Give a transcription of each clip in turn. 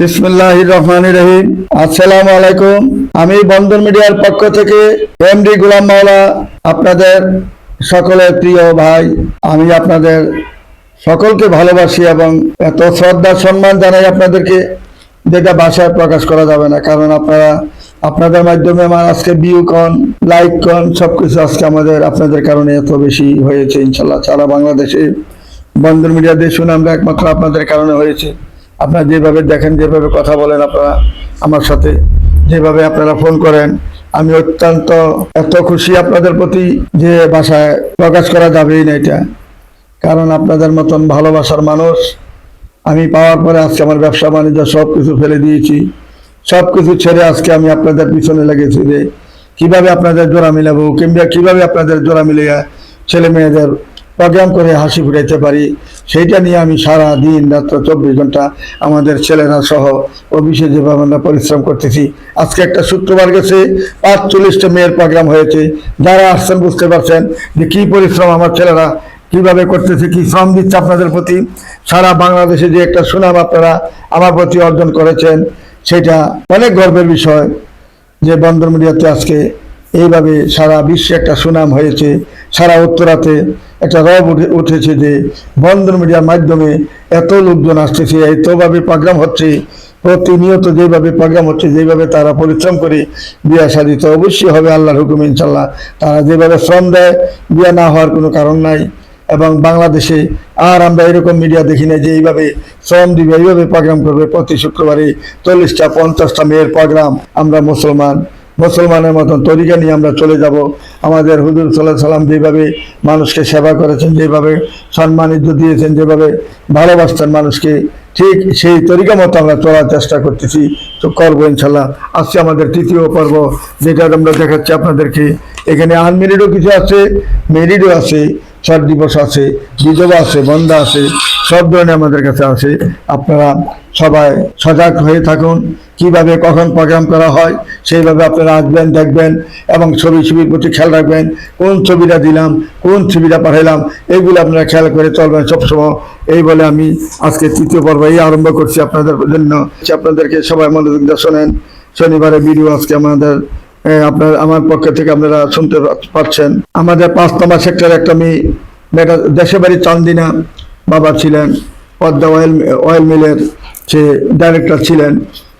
বিসমুল্লাহ রহমান রহিম। আসসালামু আলাইকুম। আমি বন্দর মিডিয়ার পক্ষ থেকে এমডি গুলাম মাওলা, আপনাদের সকলের প্রিয় ভাই। আমি আপনাদের সকলকে ভালোবাসি এবং এত শ্রদ্ধা, সম্মান জানাই আপনাদেরকে। যেটা ভাষায় প্রকাশ করা যাবে না, কারণ আপনারা আপনাদের মাধ্যমে আমার আজকে ভিউ কন লাইক কন সবকিছু আজকে আমাদের, আপনাদের কারণে এত বেশি হয়েছে, ইনশাল্লাহ সারা বাংলাদেশে বন্দর মিডিয়া দিয়ে শুনে আমরা একমাত্র আপনাদের কারণে হয়েছে। আপনারা যেভাবে দেখেন, যেভাবে কথা বলেন আপনারা আমার সাথে, যেভাবে আপনারা ফোন করেন, আমি অত্যন্ত, এত খুশি আপনাদের প্রতি যে ভাষায় প্রকাশ করা যাবেই না এটা। কারণ আপনাদের মতন ভালোবাসার মানুষ আমি পাওয়ার পরে আজকে আমার ব্যবসা বাণিজ্য সব কিছু ফেলে দিয়েছি। সব কিছু ছেড়ে আজকে আমি আপনাদের পিছনে লেগেছি যে কীভাবে আপনাদের জোড়া মিলাবো, কিংবা কীভাবে আপনাদের জোড়া মিলিয়ে ছেলে মেয়েদের প্রোগ্রাম করে হাসি ফুটাইতে পারি। সেইটা নিয়ে আমি সারা দিন রাত্র চব্বিশ ঘণ্টা আমাদের ছেলেরা সহ অফিসে যেভাবে আমরা পরিশ্রম করতেছি, আজকে একটা শুক্রবার গেছে, পাঁচচল্লিশটা মেয়ের প্রোগ্রাম হয়েছে। যারা আসছেন বুঝতে পারছেন যে কি পরিশ্রম আমার ছেলেরা কীভাবে করতেছে, কি শ্রম দিচ্ছে আপনাদের প্রতি। সারা বাংলাদেশে যে একটা সুনাম আপনারা আমার প্রতি অর্জন করেছেন, সেটা অনেক গর্বের বিষয় যে বন্দর মিডিয়াতে আজকে এইভাবে সারা বিশ্বে একটা সুনাম হয়েছে, সারা উত্তরাতে একটা রব উঠে, উঠেছে যে বন্ধন মিডিয়ার মাধ্যমে এত লোকজন আসতেছে, এতভাবে প্রোগ্রাম হচ্ছে, প্রতিনিয়ত যেভাবে প্রোগ্রাম হচ্ছে, যেভাবে তারা পরিশ্রম করে বিয়া সাদিত অবশ্যই হবে আল্লাহর হুকুম ইনশাল্লাহ তারা যেভাবে শ্রম দেয়, বিয়া না হওয়ার কোনো কারণ নাই। এবং বাংলাদেশে আর আমরা এরকম মিডিয়া দেখি না যে এইভাবে শ্রম দিবে, এইভাবে প্রোগ্রাম করবে। প্রতি শুক্রবারে চল্লিশটা, পঞ্চাশটা মেয়ের প্রোগ্রাম আমরা মুসলমান। মুসলমানের মতন তরিকা নিয়ে আমরা চলে যাব। আমাদের হুজুর সাল্লাহ সাল্লাম যেভাবে মানুষকে সেবা করেছেন, যেভাবে সম্মানিত দিয়েছেন, যেভাবে ভালোবাসতেন মানুষকে, ঠিক সেই তরিকা মতো আমরা চলার চেষ্টা করতেছি। তো করব ইনশাল্লাহ। আজকে আমাদের তৃতীয় পর্ব, যেটা আমরা দেখাচ্ছি আপনাদেরকে। এখানে আনমেরিডও কিছু আছে মেরিডও আছে ছট দিবস আছে, বিধবা আছে, বন্ধা আছে, সব ধরনের আমাদের কাছে আছে। আপনারা সবাই সজাগ হয়ে থাকুন। কীভাবে কখন প্রোগ্রাম করা হয়, সেইভাবে আপনারা আসবেন, দেখবেন এবং ছবি ছবির প্রতি খেয়াল রাখবেন। কোন ছবিটা দিলাম, কোন ছবিটা পাঠাইলাম এইগুলো আপনারা খেয়াল করে চলবেন সবসময়। এই বলে আমি আজকে তৃতীয় পর্ব এই আরম্ভ করছি আপনাদের জন্য। আপনাদেরকে সবাই মনোযোগ দিয়ে শোনেন। শনিবারে ভিডিও আজকে আমাদের আপনার, আমার পক্ষ থেকে আপনারা শুনতে পাচ্ছেন। আমাদের পাঁচতমা সেক্টর একটা মেয়ে মেয়েটা দেশে বাড়ি চান্দিনা বাবা ছিলেন, পদ্মা অয়েল অয়েল মিলের সে ডাইরেক্টর ছিলেন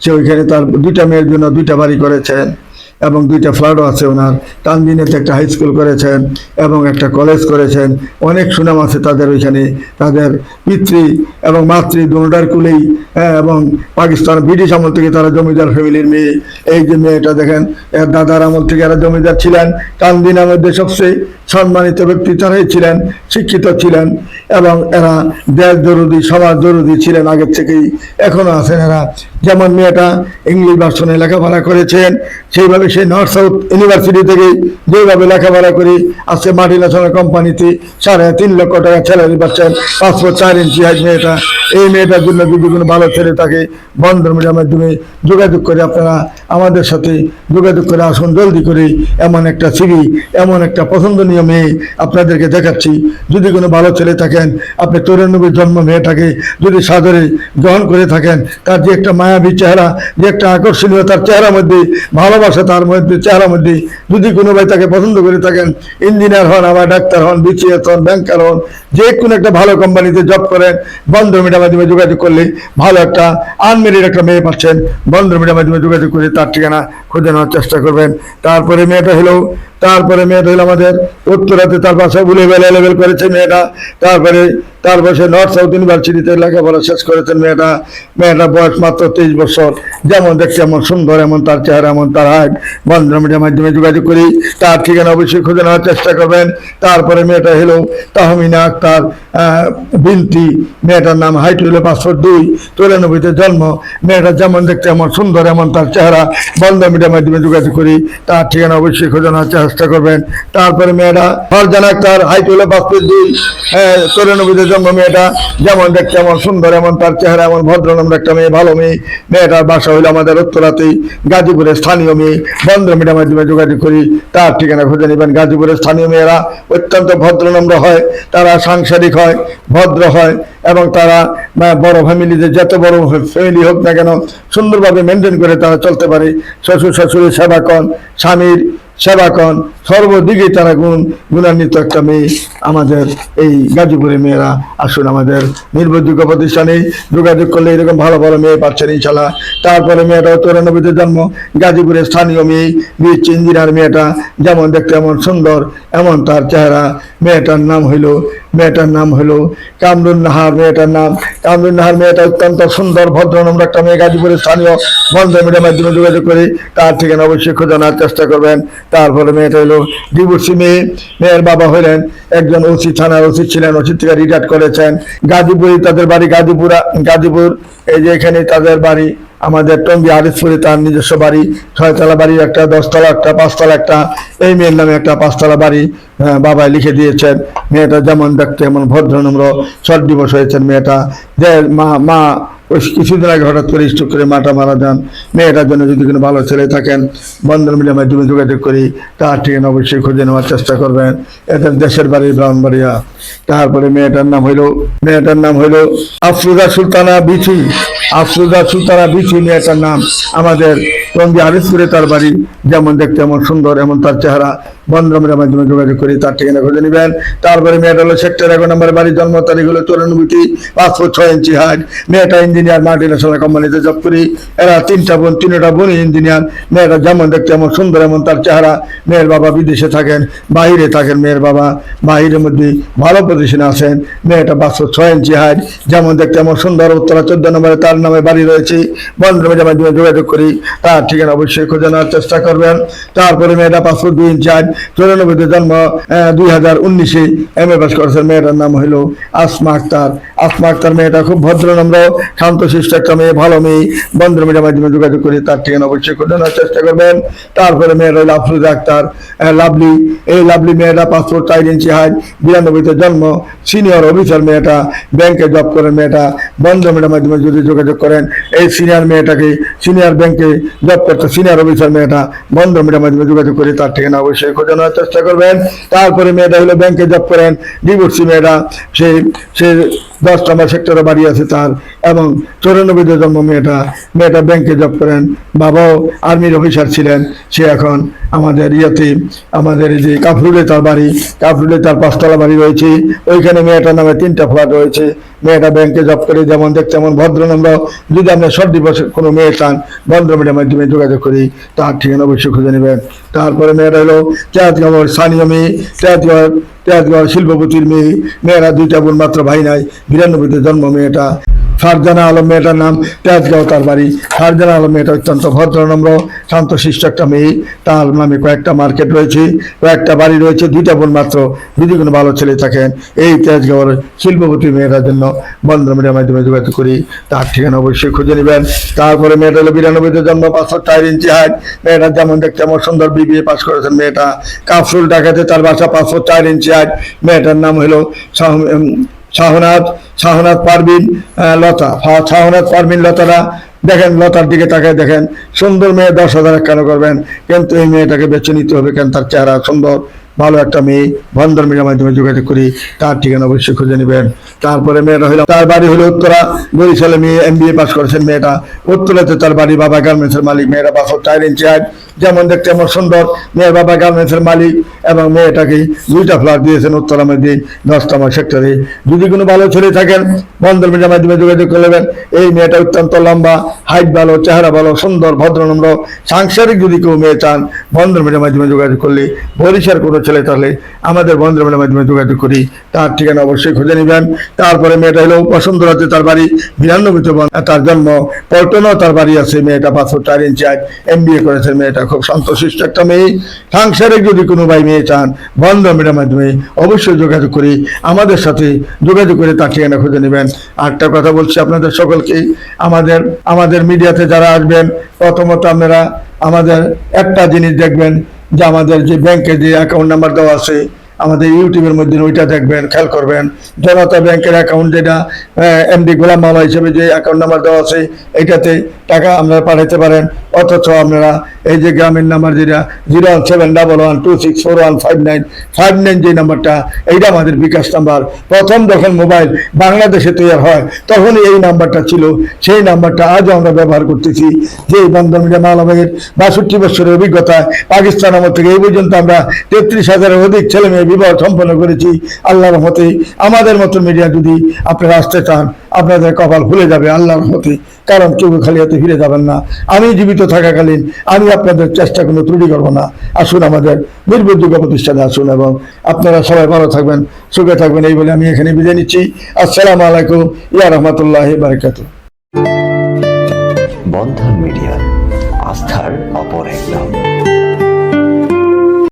সে ওইখানে তার দুইটা মেয়ের জন্য দুইটা বাড়ি করেছেন এবং দুইটা ফ্ল্যাটও আছে ওনার। তানদিনেতে একটা হাই স্কুল করেছেন এবং একটা কলেজ করেছেন। অনেক সুনাম আছে তাদের ওইখানে। তাদের পিতৃ এবং মাতৃ দুটার কুলেই হ্যাঁ, এবং পাকিস্তান ব্রিটিশ আমল থেকে তারা জমিদার ফ্যামিলির মেয়ে। এই যে মেয়েটা দেখেন দাদার আমল থেকে এরা জমিদার ছিলেন। তানদিনের মধ্যে সবচেয়ে সম্মানিত ব্যক্তি তারাই ছিলেন, শিক্ষিত ছিলেন, এবং এরা দেশ দরদি, সমাজ দরদি ছিলেন আগের থেকেই। এখনও আছেন এরা। যেমন মেয়েটা ইংলিশ ভার্সনে লেখাপড়া করেছেন, সেইভাবে সে নর্থ সাউথ ইউনিভার্সিটি থেকেই যেভাবে লেখাপড়া করে, আজকে মাল্টি ন্যাশনাল কোম্পানিতে সাড়ে তিন লক্ষ টাকা স্যালারি পাচ্ছেন পাসপোর্ট চার ইঞ্চি হাইট মেয়েটা। এই মেয়েটার জন্য যদি কোনো ভালো ছেলে থাকে বন্ধন মিডিয়ার মাধ্যমে যোগাযোগ করে আপনারা আমাদের সাথে যোগাযোগ করে আসুন, জলদি করে এমন একটা সিবি এমন একটা মেয়ে আপনাদেরকে দেখাচ্ছি, যদি কোনো ভালো ছেলে থাকেন, আপনি চৌরানব্বই জন্ম মেয়েটাকে যদি সাদরে গ্রহণ করে থাকেন, তার যে একটা মায়াবী চেহারা, যে একটা আকর্ষণীয় তার চেহারার মধ্যে, ভালোবাসা তার মধ্যে, চেহারার মধ্যে, যদি কোনো ভাই তাকে পছন্দ করে থাকেন, ইঞ্জিনিয়ার হন, আবার ডাক্তার হন, বিসিএস হন, ব্যাংকার হন, যে কোনো একটা ভালো কোম্পানিতে জব করেন, বন্ধ মিডিয়ার মাধ্যমে যোগাযোগ করলে ভালো একটা আনমেরিড একটা মেয়ে পাচ্ছেন, বন্ধ মিডিয়ার মাধ্যমে যোগাযোগ করে তার ঠিকানা খুঁজে নেওয়ার চেষ্টা করবেন। তারপরে মেয়েটা হলো তারপরে মেয়েটা হলো আমাদের উত্তরাতে তার বাসা বলে লেভেল করেছে মেয়েটা। তারপরে তারপরে সে নর্থ সাউথ ইউনিভার্সিটিতে লেখাপড়া শেষ করেছেন মেয়েটা। মেয়েটা বয়স মাত্র তেইশ বছর। যেমন দেখছে এমন সুন্দর, এমন তার চেহারা, এমন তার হাইট। বন্ধ মিডিয়ার মাধ্যমে যোগাযোগ করি। তার ঠিকানা অবশ্যই খুঁজে নেওয়ার চেষ্টা করবেন। তারপরে মেয়েটা হলো তাহমিনা আক্তার বিনতি। মেয়েটার নাম হাইট হলো পাঁচশো দুই, চৌরানব্বইতে জন্ম। মেয়েটা যেমন দেখতে এমন সুন্দর, এমন তার চেহারা। বন্ধ মিডিয়ার মাধ্যমে যোগাযোগ করি। তার ঠিকানা অবশ্যই খোঁজে নেওয়ার চেষ্টা করবেন। তারপরে মেয়েটা ফরজান আক্তার, হাইট হলো পাঁচশো দুই চৌরানব্বইতে জন্ম মেয়েটা, যেমন দেখতে এমন সুন্দর, এমন তার চেহারা, এমন ভদ্র ভদ্রনম্র একটা মেয়ে, ভালো মেয়ে। মেয়েটার বাসা হইল আমাদের উত্তরাতেই গাজীপুরের স্থানীয় মেয়ে। বন্ধ মিডিয়ার মাধ্যমে যোগাযোগ করি, তার ঠিকানা খুঁজে নেবেন গাজীপুরের স্থানীয় মেয়েরা। অত্যন্ত ভদ্রনম্র হয়, তারা সাংসারিক হয়, ভদ্র হয়, এবং তারা বড় ফ্যামিলিতে যত বড় ফ্যামিলি হোক না কেন, সুন্দরভাবে মেনটেন করে তারা চলতে পারে। শ্বশুর শাশুড়ির সেবা কন স্বামীর সেবা কন সর্বদিকে তারা গুণ, গুণান্বিত একটা মেয়ে আমাদের এই গাজীপুরের মেয়েরা। আসুন আমাদের নির্ভরযোগ্য প্রতিষ্ঠানে যোগাযোগ করলে এরকম ভালো ভালো মেয়ে পাচ্ছেন ইনশাল্লাহ তারপরে মেয়েটা চৌরানব্বইতে জন্ম। গাজীপুরের স্থানীয় মেয়ে বীর ইঞ্জিনিয়ার মেয়েটা, যেমন দেখতে এমন সুন্দর, এমন তার চেহারা। মেয়েটার নাম হইল মেয়েটার নাম হলো কামরুন নাহার মেয়েটার নাম। কামরুন নাহার মেয়েটা অত্যন্ত সুন্দর, ভদ্রনম্র একটা মেয়ে গাজীপুরের স্থানীয় বন্ধ মিডিয়ার মাধ্যমে যোগাযোগ করে। তার ঠিকানা অবশ্যই খোঁজানোর চেষ্টা করবেন। তারপরে মেয়েটা হলো ডিভোর্সি মেয়ে। মেয়ের বাবা হলেন একজন ওসি, থানার ওসি ছিলেন, ওসি থেকে রিটায়ার করেছেন। গাজীপুরে তাদের বাড়ি, গাজীপুরা, গাজীপুর। এই যে এখানে তাদের বাড়ি আমাদের টঙ্গী আরিফপুরে তার নিজস্ব বাড়ি, ছয়তলা বাড়ি, একটা দশতলা, একটা পাঁচতলা, একটা এই মেয়ের নামে একটা পাঁচতলা বাড়ি বাবায় বাবাই লিখে দিয়েছেন। মেয়েটা যেমন দেখতে এমন ভদ্রনম্র শর্ট দিবস হয়েছেন মেয়েটা। যে মা মা ওই কিছুদিন আগে হঠাৎ করে স্ট্রোক করে মাটা মারা যান। মেয়েটার জন্য যদি কোনো ভালো ছেলে থাকেন, বন্ধন মিডিয়ামের তুমি যোগাযোগ করি, তার ঠিকানা অবশ্যই খুঁজে নেওয়ার চেষ্টা করবেন। এদের দেশের বাড়ি, ব্রাহ্মণবাড়িয়া। তারপরে মেয়েটার নাম হইল, মেয়েটার নাম হইল আফরুদা সুলতানা বিচি। আফরুদা সুলতানা বিচি, মেয়েটার নাম আমাদের টঙ্গী আরিফপুরে তার বাড়ি যেমন দেখতে এমন সুন্দর, এমন তার চেহারা। বন্ধমের মাধ্যমে যোগাযোগ করি তার ঠিকানা খুঁজে নেবেন। তারপরে মেয়েটা হলো সেক্টর এগারো নম্বর বাড়ির জন্ম তারিখ হলো চৌরানব্বইটি, পাঁচ ফুট ছয় ইঞ্চি হাইট। মেয়েটা ইঞ্জিনিয়ার মাল্টিনেশনাল কোম্পানিতে জব করি। এরা তিনটা বোন তিনটা বোন ইঞ্জিনিয়ার। মেয়েটা যেমন দেখতে এমন সুন্দর, এমন তার চেহারা। মেয়ের বাবা বিদেশে থাকেন বাইরে থাকেন মেয়ের বাবা। বাহিরের মধ্যে ভালো পজিশনে আছেন। মেয়েটা পাঁচশো ছয় ইঞ্চি হাইট। যেমন দেখতে এমন সুন্দর, উত্তরা চোদ্দ নম্বরে তার নামে বাড়ি রয়েছে। বন্ধমের মাধ্যমে যোগাযোগ করি। তার ঠিকানা অবশ্যই খুঁজে নেওয়ার চেষ্টা করবেন। তারপরে মেয়েটা পাঁচশো দুই হাইট চৌরানব্বইতে জন্ম দুই হাজার উনিশে এম এ পাস করেছেন। মেয়েটার নাম হলো আসমা আক্তার। আসমা আক্তার মেয়েটা খুব ভদ্রনম্র শান্তশিষ্ট একটা মেয়ে, ভালো মেয়ে। বন্ধুর মিডিয়ার মাধ্যমে যোগাযোগ করে তার ঠিকানা অবশ্যই খুঁজে নেওয়ার চেষ্টা করবেন। তারপরে মেয়েটা হলো আফরুজা আক্তার লাভলি। এই লাভলি মেয়েটা পাসপোর্ট চার ইঞ্চি হাইট বিরানব্বইতে জন্ম, সিনিয়র অফিসার মেয়েটা, ব্যাংকে জব করেন মেয়েটা। বন্ধ মিডিয়ার মাধ্যমে যদি যোগাযোগ করেন, এই সিনিয়র মেয়েটাকে, সিনিয়র ব্যাংকে জব করতে সিনিয়র অফিসার মেয়েটা, বন্ধ মিডিয়ার মাধ্যমে যোগাযোগ করে, তার ঠিকানা অবশ্যই খোঁজে নেওয়ার চেষ্টা করবেন। তারপরে মেয়েটা হলো ব্যাংকে জব করেন ডিভোর্সি মেয়েটা, সে সে দশ নম্বর সেক্টরে বাড়ি আছে তার, এবং চৌরানব্বইতে জন্ম মেয়েটা মেয়েটা ব্যাংকে জব করেন, বাবাও আর্মির অফিসার ছিলেন, সে এখন আমাদের ইয়েতে, আমাদের যে কাফরুলে তার বাড়ি, কাফরুলে তার পাঁচতলা বাড়ি রয়েছে, ওইখানে মেয়েটার নামে তিনটা ফ্ল্যাট রয়েছে মেয়েটা ব্যাংকে জব করে, যেমন দেখতে ভদ্র ভদ্রনম্র যদি আপনি সব দিবসে কোনো মেয়ে চান ভদ্র মেয়েটার মাধ্যমে যোগাযোগ করি, তার ঠিকানা অবশ্যই খুঁজে নেবেন। তারপরে মেয়েটা হলো তেয়াতগাঁওয়ের স্থানীয় মেয়ে তেয়াতগাঁওয়ের তেয়াতগাঁওয়ের শিল্পপতির মেয়ে। মেয়েরা দুইটা বোন মাত্র ভাই নাই, বিরানব্বইতে জন্ম মেয়েটা। ফারজানা আলম মেয়েটার নাম তেজগাঁও তার বাড়ি। ফারজানা আলম মেয়েটা অত্যন্ত ভদ্রনম্র শান্তশিষ্ট একটা মেয়ে। তার নামে কয়েকটা মার্কেট রয়েছে, কয়েকটা বাড়ি রয়েছে, দুইটা বোন মাত্র। যদি কোনো ভালো ছেলে থাকেন এই তেজগাঁওয়ের শিল্পপতি মেয়েটার জন্য বন্ধ মিডিয়ার মাধ্যমে যোগাযোগ করি। তার ঠিকানা অবশ্যই খুঁজে নেবেন। তারপরে মেয়েটা হলো বিরানব্বইতে জন্ম, পাঁচশো চার ইঞ্চি হাইট মেয়েটা যেমন দেখতে এমন সুন্দর বিবিএ পাস করেছেন মেয়েটা। কাফরুল ডাকাতে তার বাসা পাঁচশো চার ইঞ্চি হাইট মেয়েটার নাম হলো শাহ- উম, শাহনাজ শাহনাজ পারবিন লতা শাহনাজ পারবিন লতারা দেখেন লতার দিকে তাকায় দেখেন সুন্দর মেয়ে দশ হাজার কেন করবেন? কিন্তু এই মেয়েটাকে বেছে নিতে হবে কেন তার চেহারা সুন্দর ভালো একটা মেয়ে। বন্ধন মিডিয়ার মাধ্যমে যোগাযোগ করি তার ঠিকানা অবশ্যই খুঁজে নেবেন। তারপরে মেয়েটা হলো তার বাড়ি হলো উত্তরা। বরিশালে মেয়ে এম বিএ পাস করেছেন মেয়েটা। উত্তরাতে তার বাড়ি বাবা গার্মেন্টসের মালিক মেয়েরা বাসর ইঞ্চি হাইট যেমন দেখতে এমন সুন্দর, মেয়ের বাবা গার্মেন্টসের মালিক এবং মেয়েটাকে দুইটা ফ্ল্যাট দিয়েছেন উত্তরা মধ্যে দশ নম্বর সেক্টরে। যদি কোনো ভালো ছেলে থাকেন বন্ধন মিডিয়ার মাধ্যমে যোগাযোগ করবেন এই মেয়েটা অত্যন্ত লম্বা হাইট ভালো, চেহারা ভালো, সুন্দর, ভদ্রনম্র। সাংসারিক যদি কেউ মেয়ে চান বন্ধন মিডিয়ার মাধ্যমে যোগাযোগ করলে বরিশার কোনো ছেলে তাহলে আমাদের বন্ধন মিডিয়ার মাধ্যমে যোগাযোগ করি। তার ঠিকানা অবশ্যই খুঁজে নেবেন। তারপরে মেয়েটা হলো বসন্তরাতে তার বাড়ি বিরানব্বইতে তার জন্ম পল্টনও তার বাড়ি আছে মেয়েটা পাঁচশো চার ইঞ্চি এম বিএ করেছে মেয়েটা। খুব শান্তশিষ্ট একটা মেয়ে। সাংসারিক যদি কোনো ভাই মেয়ে চান বন্ধ মিডিয়ার মাধ্যমে অবশ্যই যোগাযোগ করে। আমাদের সাথে যোগাযোগ করে তার ঠিকানা খুঁজে নেবেন। আরেকটা কথা বলছি আপনাদের সকলকে আমাদের আমাদের মিডিয়াতে যারা আসবেন, প্রথমত আপনারা আমাদের একটা জিনিস দেখবেন, যে আমাদের যে ব্যাংকে যে অ্যাকাউন্ট নাম্বার দেওয়া আছে আমাদের ইউটিউবের মধ্যে ওইটা দেখবেন, খেয়াল করবেন। জনতা ব্যাংকের অ্যাকাউন্ট যেটা এমডি গোলাম মাওলা হিসেবে যে অ্যাকাউন্ট নাম্বার দেওয়া আছে, এইটাতে টাকা আপনারা পাঠাতে পারেন। অথচ আপনারা এই যে গ্রামের নাম্বার যেটা, zero one seven double one two six four one five nine five nine যে নাম্বারটা, এইটা আমাদের বিকাশ নাম্বার। প্রথম যখন মোবাইল বাংলাদেশে তৈরি হয় তখন এই নাম্বারটা ছিল। সেই নাম্বারটা আজও আমরা ব্যবহার করতেছি। যে বন্ধন মিডিয়া মালাবাগের বাষট্টি বছরের অভিজ্ঞতা পাকিস্তান আমল থেকে এই পর্যন্ত আমরা তেত্রিশ হাজারের অধিক ছেলে মেয়ে বিবাহ সম্পন্ন করেছি, আল্লাহর রহমতে, আমাদের মতো মিডিয়া যদি আপনারা আসতে চান, আপনাদের কপাল ভুলে যাবে আল্লাহর রহমতে, কারণ কেউ খালি হাতে ফিরে যাবেন না। আমি জীবিত থাকাকালীন আমি আপনাদের চেষ্টা কোনো ত্রুটি করব না। আসুন আমাদের নির্ভরযোগ্য প্রতিষ্ঠানে আসুন এবং আপনারা সবাই ভালো থাকবেন, সুখে থাকবেন, এই বলে আমি এখানে বিদায় নিচ্ছি। আসসালামু আলাইকুম, ইয়া রহমতুল্লাহ বারকাতুহ। বন্ধন মিডিয়া, আস্থার অপর এক নাম।